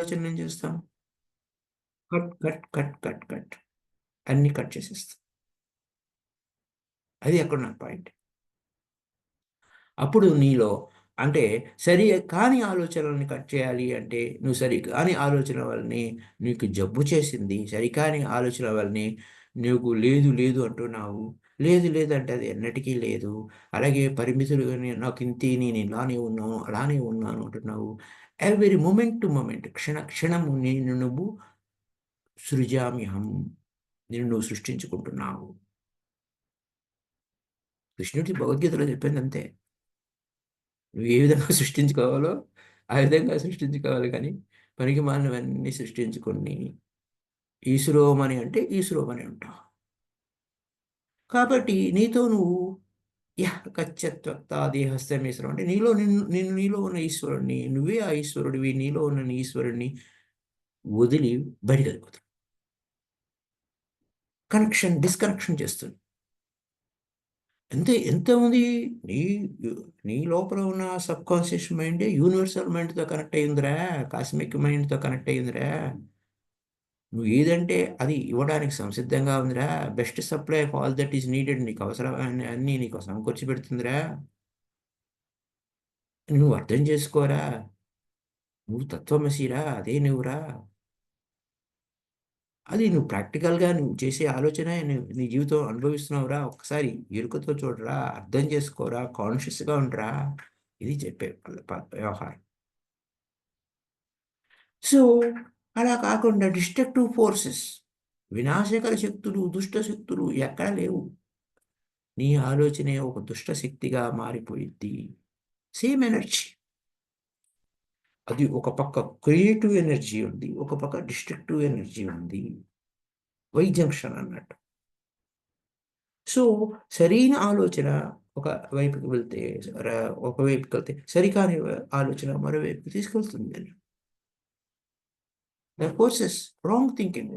ఆలోచన ఏం చేస్తాం cut cut cut cut cut. అన్ని కట్ చేసేస్తాం. అది అక్కడ నా పాయింట్? అప్పుడు నీలో అంటే సరి కాని ఆలోచనల్ని కట్ చేయాలి అంటే నువ్వు సరి కాని ఆలోచన వల్లని నీకు జబ్బు చేసింది సరికాని ఆలోచన వల్లనే నీకు లేదు లేదు అంటున్నావు. లేదు లేదంటే అది ఎన్నటికీ లేదు. అలాగే పరిమితులు నాకు ఇంతే నేను ఇలానే ఉన్నాను అలానే ఉన్నాను అంటున్నావు. ఎవరీ మూమెంట్ టు మూమెంట్ క్షణ క్షణము నేను నువ్వు సృజామ్యహం నేను నువ్వు సృష్టించుకుంటున్నావు. కృష్ణుడి భగవద్గీతలో చెప్పింది అంతే నువ్వు ఏ విధంగా సృష్టించుకోవాలో ఆ విధంగా సృష్టించుకోవాలి కానీ పనికి మాలినవన్నీ సృష్టించుకొని ఈశ్వరోమని అంటే ఈశ్వరోమని అంటావు. కాబట్టి నీతో నువ్వు యహ కచ్చత్వక్త దేహస్థమేశ్వరం అంటే నీలో నిన్ను నిన్ను నీలో ఉన్న ఈశ్వరుడిని నువ్వే ఆ ఈశ్వరుడివి నీలో ఉన్న నీ ఈశ్వరుడిని వదిలి బయటకు వెళ్ళిపోతాడు. కనెక్షన్ డిస్కనెక్షన్ చేస్తుంది. అంతే ఎంత ఉంది నీ నీ లోపల ఉన్న సబ్ కాన్షియస్ మైండే యూనివర్సల్ మైండ్తో కనెక్ట్ అయ్యిందిరా కాస్మిక్ మైండ్తో కనెక్ట్ అయ్యిందిరా. నువ్వు ఏదంటే అది ఇవ్వడానికి సంసిద్ధంగా ఉందిరా. Best supply of all that is needed. నీకు అవసరం అన్నీ నీకు సమకూర్చి పెడుతుందిరా. నువ్వు అర్థం చేసుకోరా. నువ్వు తత్వమసిరా. అదే నువ్వురా. అది నువ్వు ప్రాక్టికల్గా నువ్వు చేసే ఆలోచన నీ జీవితం అనుభవిస్తున్నావురా. ఒకసారి ఎరుకతో చూడరా. అర్థం చేసుకోరా. కాన్షియస్గా ఉండరా. ఇది చెప్పే వ్యవహారం. సో అలా కాకుండా డిస్ట్రక్టివ్ ఫోర్సెస్ వినాశకర శక్తులు దుష్ట శక్తులు ఎక్కడ లేవు. నీ ఆలోచనే ఒక దుష్ట శక్తిగా మారిపోయింది సేమ్ ఎనర్జీ. అది ఒక పక్క క్రియేటివ్ ఎనర్జీ ఉంది ఒక పక్క డిస్ట్రక్టివ్ ఎనర్జీ ఉంది. వై జంక్షన్ అన్నట్టు. సో సరైన ఆలోచన ఒక వైపుకి వెళ్తే ఒక వైపుకి వెళ్తే సరికాని ఆలోచన మరోవైపుకి తీసుకెళ్తుంది అని ఫోర్సెస్ రాంగ్ థింకింగ్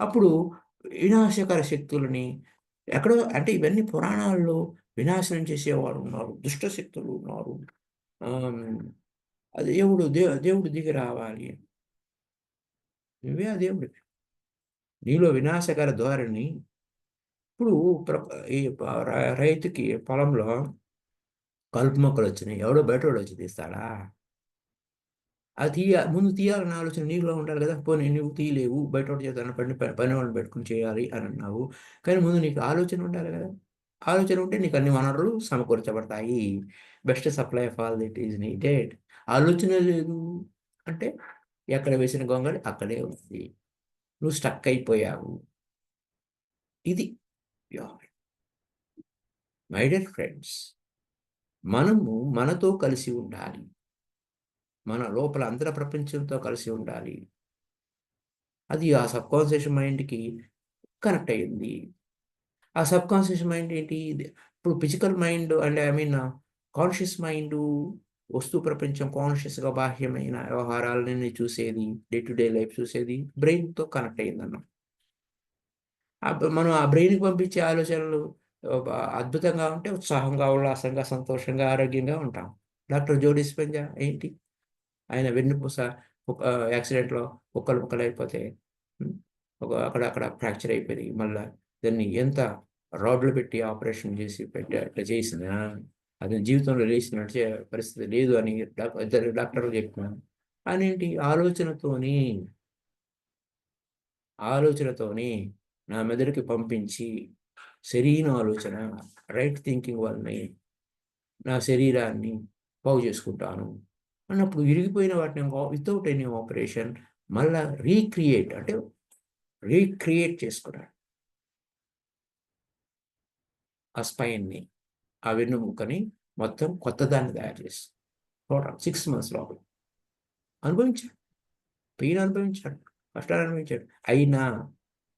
అప్పుడు వినాశకర శక్తులని ఎక్కడో అంటే ఇవన్నీ పురాణాల్లో వినాశనం చేసేవారు ఉన్నారు దుష్ట శక్తులు ఉన్నారు. దేవుడు దే దేవుడు దిగి రావాలి. నువ్వే ఆ దేవుడు. నీలో వినాశకర ధోరణి. ఇప్పుడు ఈ రైతుకి పొలంలో కలుపు మొక్కలు వచ్చినాయి. ఎవడో బయట వచ్చి తీస్తాడా? అది తీయ ముందు తీయాలన్న ఆలోచన నీలో ఉండాలి కదా. పోనీ నువ్వు తీయలేవు బయట చేద్దాం పని పని వాళ్ళని పెట్టుకుని చేయాలి అని అన్నావు. కానీ ముందు నీకు ఆలోచన ఉండాలి కదా. ఆలోచన ఉంటే నీకు అన్ని వనరులు సమకూర్చబడతాయి. Best supply of all that is needed. ఆలోచన లేదు అంటే ఎక్కడ వేసిన గొంగళి అక్కడే ఉంది. నువ్వు స్టక్ అయిపోయావు. ఇది మై డియర్ ఫ్రెండ్స్ మనము మనతో కలిసి ఉండాలి. మన లోపల అంతర ప్రపంచంతో కలిసి ఉండాలి. అది ఆ సబ్ కాన్షియస్ మైండ్కి కనెక్ట్ అయ్యింది. ఆ సబ్ కాన్షియస్ మైండ్ ఏంటి? ఇప్పుడు ఫిజికల్ మైండ్ అంటే ఐ మీన్ కాన్షియస్ మైండ్ వస్తు ప్రపంచం కాన్షియస్గా బాహ్యమైన వ్యవహారాలని చూసేది డే టు డే లైఫ్ చూసేది బ్రెయిన్తో కనెక్ట్ అయ్యిందన్న మనం ఆ బ్రెయిన్కి పంపించే ఆలోచనలు అద్భుతంగా ఉంటే ఉత్సాహంగా ఉల్లాసంగా సంతోషంగా ఆరోగ్యంగా ఉంటాం. డాక్టర్ జోడిస్ స్పెంజా ఏంటి? ఆయన వెన్నుపూస ఒక యాక్సిడెంట్లో ఒక్కలు ముక్కలు అయిపోతే ఒక అక్కడ అక్కడ ఫ్రాక్చర్ అయిపోయింది. మళ్ళీ దాన్ని ఎంత రాడ్లు పెట్టి ఆపరేషన్ చేసి పెట్టి అట్లా చేసిన అది జీవితంలో లేచి నడిచే పరిస్థితి లేదు అని ఇద్దరు డాక్టర్లు చెప్పినాను అనేంటి ఆలోచనతోని ఆలోచనతోని నా మెదడుకి పంపించి సరైన ఆలోచన రైట్ థింకింగ్ వల్లనే నా శరీరాన్ని బాగు చేసుకుంటాను. అన్నప్పుడు విరిగిపోయిన వాటిని వితౌట్ ఎనీ ఆపరేషన్ మళ్ళా రీక్రియేట్ అంటే రీక్రియేట్ చేసుకున్నాడు. ఆ స్పైన్ని ఆ వెన్నుముక్కని మొత్తం కొత్త దాన్ని తయారు చేసి టోటల్ సిక్స్ మంత్స్ లోపల. అనుభవించాడు. పెయిన్ అనుభవించాడు. కష్టాలు అనుభవించాడు. అయినా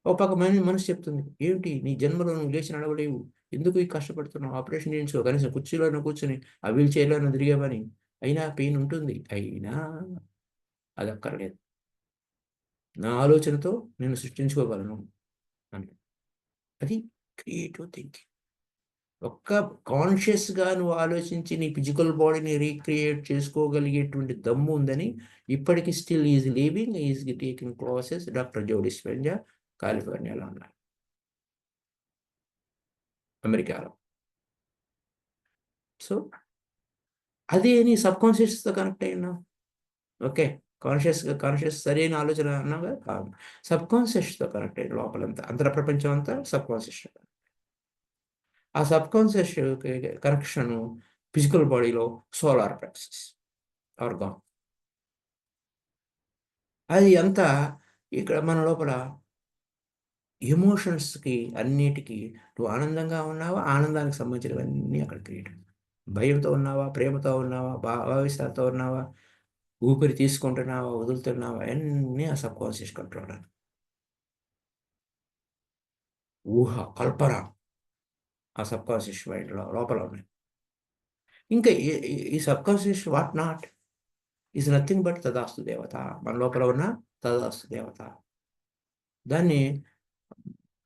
ఓ పక్క మన మనసు చెప్తుంది ఏమిటి నీ జన్మలో నువ్వు లేచి నడవలేవు? ఎందుకు ఈ కష్టపడుతున్నావు? ఆపరేషన్ చేయించుకో. కనీసం కుర్చీలోనే కూర్చొని ఆ వీల్ చైర్లోనే తిరిగేవని అయినా పెయిన్ ఉంటుంది. అయినా అది అక్కర్లేదు. నా ఆలోచనతో నేను సృష్టించుకోగలను అని అది క్రియేటివ్ థింకింగ్. ఒక్క కాన్షియస్గా నువ్వు ఆలోచించి నీ ఫిజికల్ బాడీని రీక్రియేట్ చేసుకోగలిగేటువంటి దమ్ము ఉందని ఇప్పటికీ still is living is taking classes doctor Joe Dispenza కాలిఫోర్నియాలో ఉన్నారు. అమెరికాలో. సో అది నీ సబ్ కాన్షియస్తో కనెక్ట్ అయినా ఓకే. కాన్షియస్ కాన్షియస్ సరైన ఆలోచన అన్నాగా కాదు. సబ్ కాన్షియస్తో కనెక్ట్ అయ్యి లోపలంతా అంతర ప్రపంచం అంతా సబ్ కాన్షియస్ ఆ సబ్ కాన్షియస్ కనెక్షన్ ఫిజికల్ బాడీలో సోలార్ ప్లెక్సెస్ ఆర్గాన్ అది అంతా ఇక్కడ మన లోపల ఎమోషన్స్కి అన్నిటికీ నువ్వు ఆనందంగా ఉన్నావా? ఆనందానికి సంబంధించినవన్నీ అక్కడ క్రియేట్ భయంతో ఉన్నావా? ప్రేమతో ఉన్నావా? భావిస్తాతో ఉన్నావా? ఊపిరి తీసుకుంటున్నావా? వదులుతున్నావా? అన్నీ ఆ సబ్ కాన్షియస్ కంట్రోల్ ఊహ కల్పన ఆ సబ్ కాన్షియస్ మైండ్లో లోపల ఉన్నాయి. ఇంకా ఈ sub conscious what not? Is nothing but తదాస్తు దేవత. మన లోపల ఉన్న తదాస్తు దేవత. దాన్ని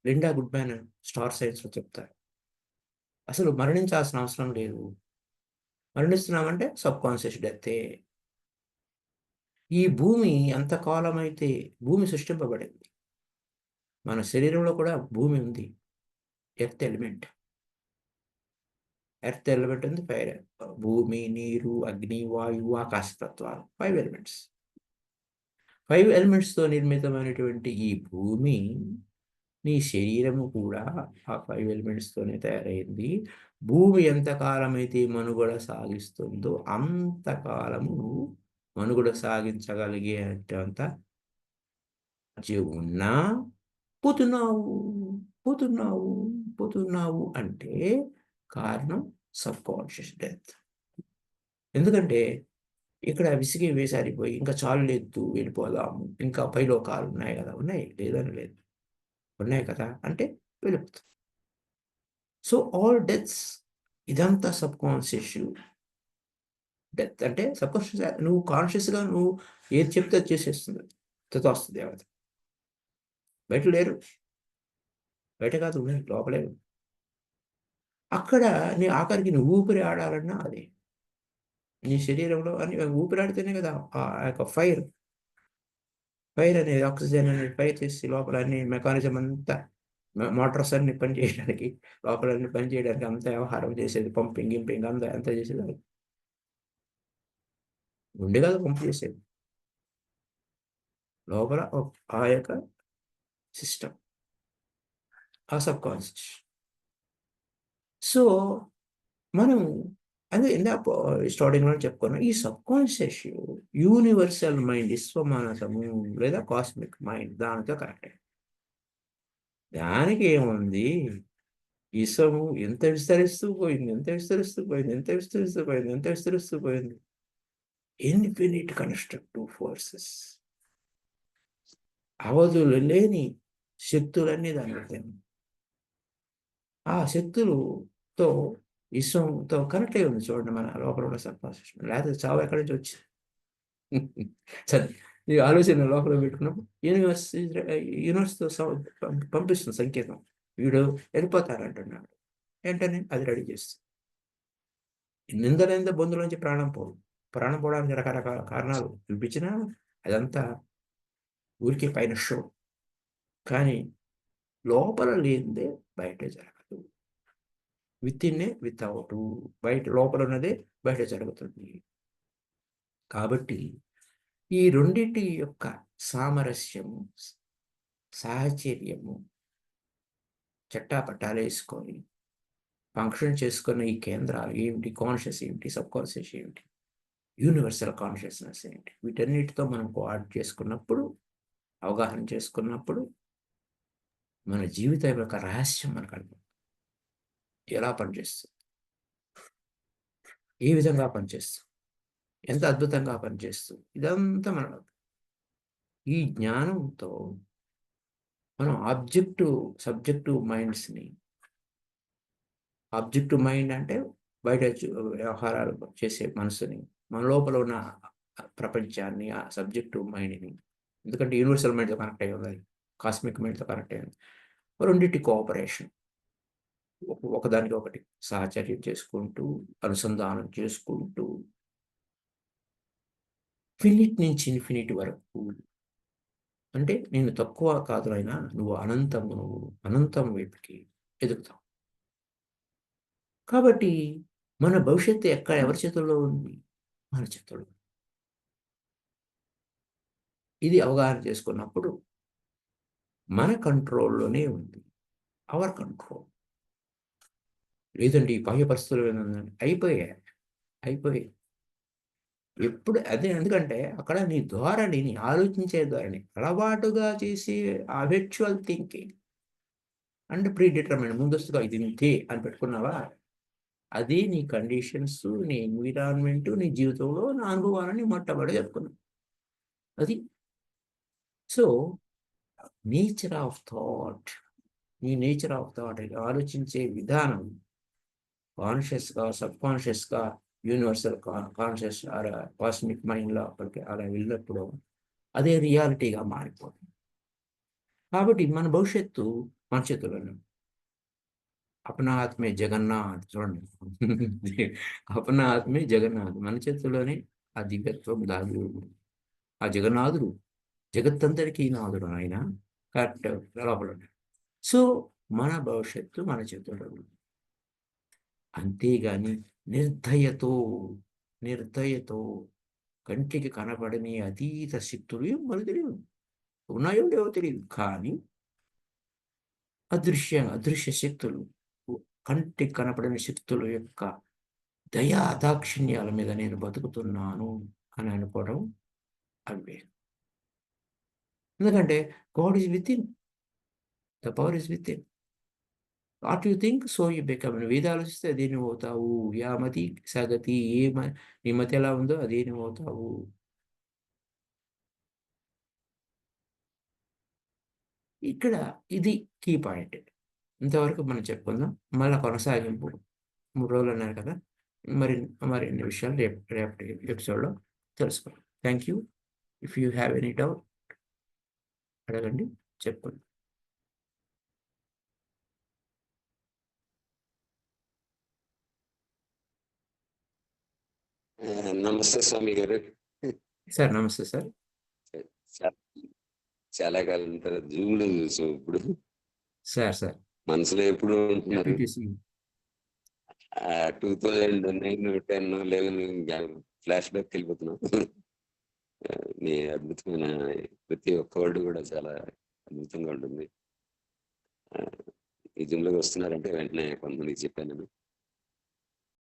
లిండా గుడ్ మ్యాన్ స్టార్ సైన్స్లో చెప్తారు. అసలు మరణించాల్సిన అవసరం లేదు. మరణిస్తున్నామంటే సబ్ కాన్షియస్ డెత్తే. ఈ భూమి ఎంతకాలం అయితే భూమి సృష్టింపబడింది. మన శరీరంలో కూడా భూమి ఉంది. Earth element. ఎర్త్ ఎలిమెంట్ ఉంది ఫైర్ భూమి నీరు అగ్ని వాయువు ఆకాశతత్వాలు ఫైవ్ ఎలిమెంట్స్. ఫైవ్ ఎలిమెంట్స్తో నిర్మితమైనటువంటి ఈ భూమి నీ శరీరము కూడా ఆ ఫైవ్ ఎలిమెంట్స్తోనే తయారైంది. భూమి ఎంతకాలం అయితే మనుగడ సాగిస్తుందో అంతకాలము నువ్వు మనుగడ సాగించగలిగేటంత ఉన్నా పోతున్నావు పోతున్నావు పోతున్నావు అంటే కారణం సబ్ కాన్షియస్ డెత్. ఎందుకంటే ఇక్కడ విసిగి వేసారిపోయి ఇంకా చాలు లేదు వెళ్ళిపోదాము ఇంకా పైలోకాలు ఉన్నాయి కదా ఉన్నాయి? లేదని లేదు. ఉన్నాయి కదా? అంటే వెళ్ళిపోతాం. సో ఆల్ డెత్స్ ఇదంతా సబ్ కాన్షియస్ డెత్ అంటే సబ్ కాన్షియస్ నువ్వు కాన్షియస్గా నువ్వు ఏది చెప్తే చేసేస్తుంది వస్తుంది దేవత. బయట లేరు. బయట కాదు లోపలే అక్కడ నీ ఆఖరికి నువ్వు ఊపిరి ఆడాలన్నా అదే. నీ శరీరంలో అని ఊపిరాడితేనే కదా ఆ యొక్క ఫైర్ ఫైర్ అనేది ఆక్సిజన్ అనేది ఫైర్ చేసి లోపల అన్ని మెకానిజం అంతా మోటార్స్ అన్ని పని చేయడానికి లోపల అన్ని పని చేయడానికి అంత వ్యవహారం చేసేది పంపింగ్ గింపింగ్ అంతా అంత చేసేది ఉండి కదా పంపు చేసేది. లోపల ఆ యొక్క సిస్టమ్ ఆ సబ్ కాన్షియస్ సో మనం అదే ఇందాక స్టార్టింగ్లో చెప్పుకున్నాం ఈ సబ్ కాన్షియస్ యూనివర్సల్ మైండ్ విశ్వమానసము లేదా కాస్మిక్ మైండ్ దానితో కనెక్ట్ దానికి ఏముంది? విశ్వము ఎంత విస్తరిస్తూ పోయింది ఎంత విస్తరిస్తూ పోయింది ఎంత విస్తరిస్తూ పోయింది ఎంత విస్తరిస్తూ పోయింది? ఇన్ఫినిట్ కన్స్ట్రక్టివ్ ఫోర్సెస్ అవధులు లేని శక్తులన్నీ దాని ఆ శక్తులతో విశ్వంతో కనెక్ట్ అయి ఉంది చూడండి మన లోపల కూడా సబ్కాన్షియస్ లేకపోతే చావు ఎక్కడి నుంచి వచ్చింది? సరే. ఈ ఆలోచన లోపల పెట్టుకున్నప్పుడు యూనివర్స్ యూనివర్స్తో పంపిస్తుంది సంకేతం. వీడు వెళ్ళిపోతారంటున్నాడు. వెంటనే అది రెడీ చేస్తుంది. నిందలైన బంధువుల నుంచి ప్రాణం పోదు. ప్రాణం పోవడానికి రకరకాల కారణాలు చూపించినా అదంతా ఊరికే పైన షో. కానీ లోపల లేనిదే బయట జరగదు. విత్ ఇన్నే విత్ అవుట్ బయట లోపల ఉన్నదే బయట జరుగుతుంది. కాబట్టి ఈ రెండింటి యొక్క సామరస్యము సాహచర్యము చట్టాపట్టాలు వేసుకొని ఫంక్షన్ చేసుకున్న ఈ కేంద్రాలు ఏమిటి? కాన్షియస్ ఏమిటి? సబ్ కాన్షియస్ ఏమిటి? యూనివర్సల్ కాన్షియస్నెస్ ఏంటి? వీటన్నిటితో మనం కోఆర్డ్ చేసుకున్నప్పుడు అవగాహన చేసుకున్నప్పుడు మన జీవితం యొక్క రహస్యం మనకు అర్థం ఎలా పనిచేస్తుంది? ఏ విధంగా పనిచేస్తుంది? ఎంత అద్భుతంగా పనిచేస్తుంది ఇదంతా మన ఈ జ్ఞానంతో మనం ఆబ్జెక్టివ్ సబ్జెక్టివ్ మైండ్స్ని ఆబ్జెక్టివ్ మైండ్ అంటే బయట వ్యవహారాలు చేసే మనసుని మన లోపల ఉన్న ప్రపంచాన్ని ఆ సబ్జెక్టివ్ మైండ్ని ఎందుకంటే యూనివర్సల్ మైండ్తో కనెక్ట్ అయ్యి ఉంది కాస్మిక్ మైండ్తో కనెక్ట్ అయ్యింది రెండింటి కోఆపరేషన్. ఒకదానికి ఒకటి సాహచర్యం చేసుకుంటూ అనుసంధానం చేసుకుంటూ ఫినిట్ నుంచి ఇన్ఫినిట్ వరకు. అంటే నేను తక్కువ కాదు అయినా నువ్వు అనంతము నువ్వు అనంతం వైపుకి ఎదుగుతావు. కాబట్టి మన భవిష్యత్తు ఎక్కడ ఎవరి చేతుల్లో ఉంది? మన చేతుల్లో ఇది అవగాహన చేసుకున్నప్పుడు మన కంట్రోల్లోనే ఉంది. Our control. లేదండి ఈ బాహ్య పరిస్థితులు ఏంటంటే అయిపోయాయి. అయిపోయాయి. ఎప్పుడు అదే ఎందుకంటే అక్కడ నీ ధోరణి నీ ఆలోచించే ధోరణి అలవాటుగా చేసే అవెక్చువల్ థింకింగ్ అండ్ ప్రీ డిటర్మైన్ ముందస్తుగా ఇది ఇంతే అని పెట్టుకున్నావా? అది నీ కండిషన్స్ నీ ఎన్విరాన్మెంట్ నీ జీవితంలో నా అనుభవాలని మొట్టమొదటి చెప్పుకున్నావు. అది సో నేచర్ ఆఫ్ థాట్ నీ నేచర్ ఆఫ్ థాట్ ఆలోచించే విధానం కాన్షియస్గా సబ్ కాన్షియస్గా యూనివర్సల్ కాన్షియస్ కాస్మిక్ మైండ్లో అక్కడికి అలా వెళ్ళినప్పుడు అదే రియాలిటీగా మారిపోతుంది. కాబట్టి మన భవిష్యత్తు మన చేతుల్లోనే ఉంది. అపనా ఆత్మే జగన్నాథ్ చూడండి. అపనా ఆత్మే జగన్నాథ్ మన చేతుల్లోనే ఆ దివ్యత్వం దాగి ఆ జగన్నాథుడు జగత్తంతటికీ నాథుడు ఆయన. కరెక్ట్ లోపల సో మన భవిష్యత్తు మన చేతుల్లో ఉంది. అంతేగాని నిర్దయతో నిర్దయతో కంటికి కనబడని అతీత శక్తులు మనకు తెలియదు? ఉన్నాయో లేవో తెలియదు. కానీ అదృశ్య అదృశ్య శక్తులు కంటికి కనపడని శక్తుల యొక్క దయా దాక్షిణ్యాల మీద నేను బతుకుతున్నాను అని అనుకోవడం అవివేకం ఎందుకంటే God is within the power is within what you think so you become నువ్వు ఆలోచిస్తే అదే నువ్వు అవుతావు యామతి సగతి ఏ మ- నీ మతి ఎలా ఉందో అదే నువ్వు అవుతావు ఇక్కడ ఇది కీ పాయింట్ ఇంతవరకు మనం చెప్పుకుందాం. మళ్ళీ కొనసాగింపు. మూడు రోజులు అన్నారు కదా. మరి మరిన్ని విషయాలు రేపు రేపటి ఎపిసోడ్లో తెలుసుకోండి thank you if you have any doubt అడగండి చెప్పండి నమస్తే స్వామి గారు. సార్ నమస్తే సార్. చాలా కాలం తర్వాత జూమ్లో చూసాం ఇప్పుడు. Sir sir. మనసులో ఎప్పుడు ఉంటున్నారు. Two thousand nine ten eleven flashback వెళ్ళిపోతున్నాం. మీ అద్భుతమైన ప్రతి ఒక్క వర్డ్ కూడా చాలా అద్భుతంగా ఉంటుంది. ఈ జూమ్లోకి వస్తున్నారంటే వెంటనే కొంతమందికి చెప్పాను నేను.